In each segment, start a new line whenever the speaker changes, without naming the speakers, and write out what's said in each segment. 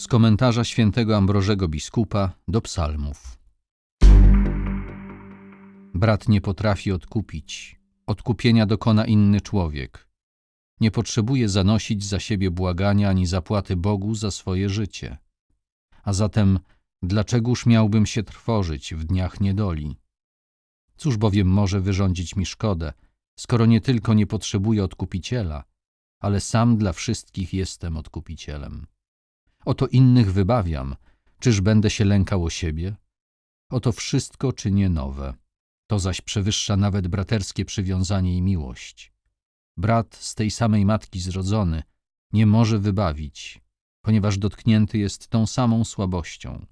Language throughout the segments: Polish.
Z komentarza świętego Ambrożego Biskupa do psalmów. Brat nie potrafi odkupić. Odkupienia dokona inny człowiek. Nie potrzebuje zanosić za siebie błagania ani zapłaty Bogu za swoje życie. A zatem dlaczegoż miałbym się trwożyć w dniach niedoli? Cóż bowiem może wyrządzić mi szkodę, skoro nie tylko nie potrzebuję odkupiciela, ale sam dla wszystkich jestem odkupicielem. Oto innych wybawiam, czyż będę się lękał o siebie? Oto wszystko czynię nowe. To zaś przewyższa nawet braterskie przywiązanie i miłość. Brat z tej samej matki zrodzony nie może wybawić, ponieważ dotknięty jest tą samą słabością.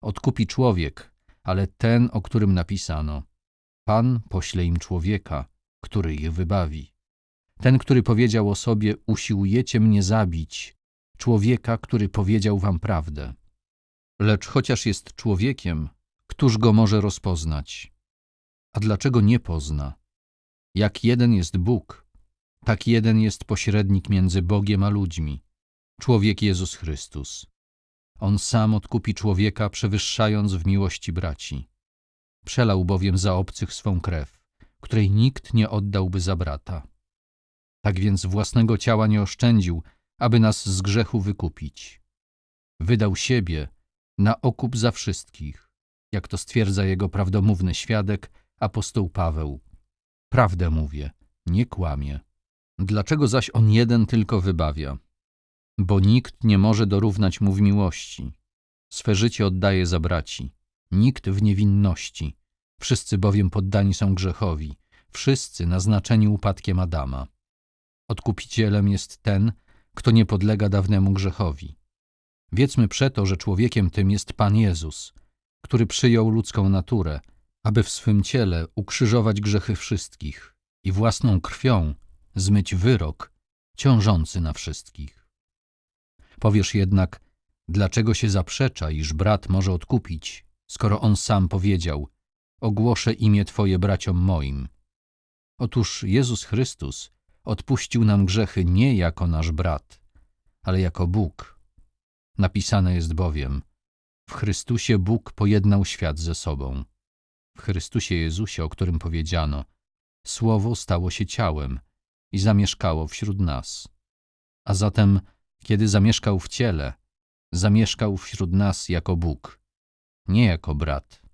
Odkupi człowiek, ale ten, o którym napisano: Pan pośle im człowieka, który ich wybawi. Ten, który powiedział o sobie: Usiłujecie mnie zabić, człowieka, który powiedział wam prawdę. Lecz chociaż jest człowiekiem, któż go może rozpoznać? A dlaczego nie pozna? Jak jeden jest Bóg, tak jeden jest pośrednik między Bogiem a ludźmi, człowiek Jezus Chrystus. On sam odkupi człowieka, przewyższając w miłości braci. Przelał bowiem za obcych swą krew, której nikt nie oddałby za brata. Tak więc własnego ciała nie oszczędził, aby nas z grzechu wykupić. Wydał siebie na okup za wszystkich, jak to stwierdza jego prawdomówny świadek, apostoł Paweł. Prawdę mówię, nie kłamie. Dlaczego zaś on jeden tylko wybawia? Bo nikt nie może dorównać mu w miłości. Swe życie oddaje za braci. Nikt w niewinności. Wszyscy bowiem poddani są grzechowi. Wszyscy naznaczeni upadkiem Adama. Odkupicielem jest ten, kto nie podlega dawnemu grzechowi. Wiedzmy przeto, że człowiekiem tym jest Pan Jezus, który przyjął ludzką naturę, aby w swym ciele ukrzyżować grzechy wszystkich i własną krwią zmyć wyrok ciążący na wszystkich. Powiesz jednak, dlaczego się zaprzecza, iż brat może odkupić, skoro on sam powiedział: Ogłoszę imię Twoje braciom moim. Otóż Jezus Chrystus odpuścił nam grzechy nie jako nasz brat, ale jako Bóg. Napisane jest bowiem: W Chrystusie Bóg pojednał świat ze sobą. W Chrystusie Jezusie, o którym powiedziano: Słowo stało się ciałem i zamieszkało wśród nas. A zatem, kiedy zamieszkał w ciele, zamieszkał wśród nas jako Bóg, nie jako brat.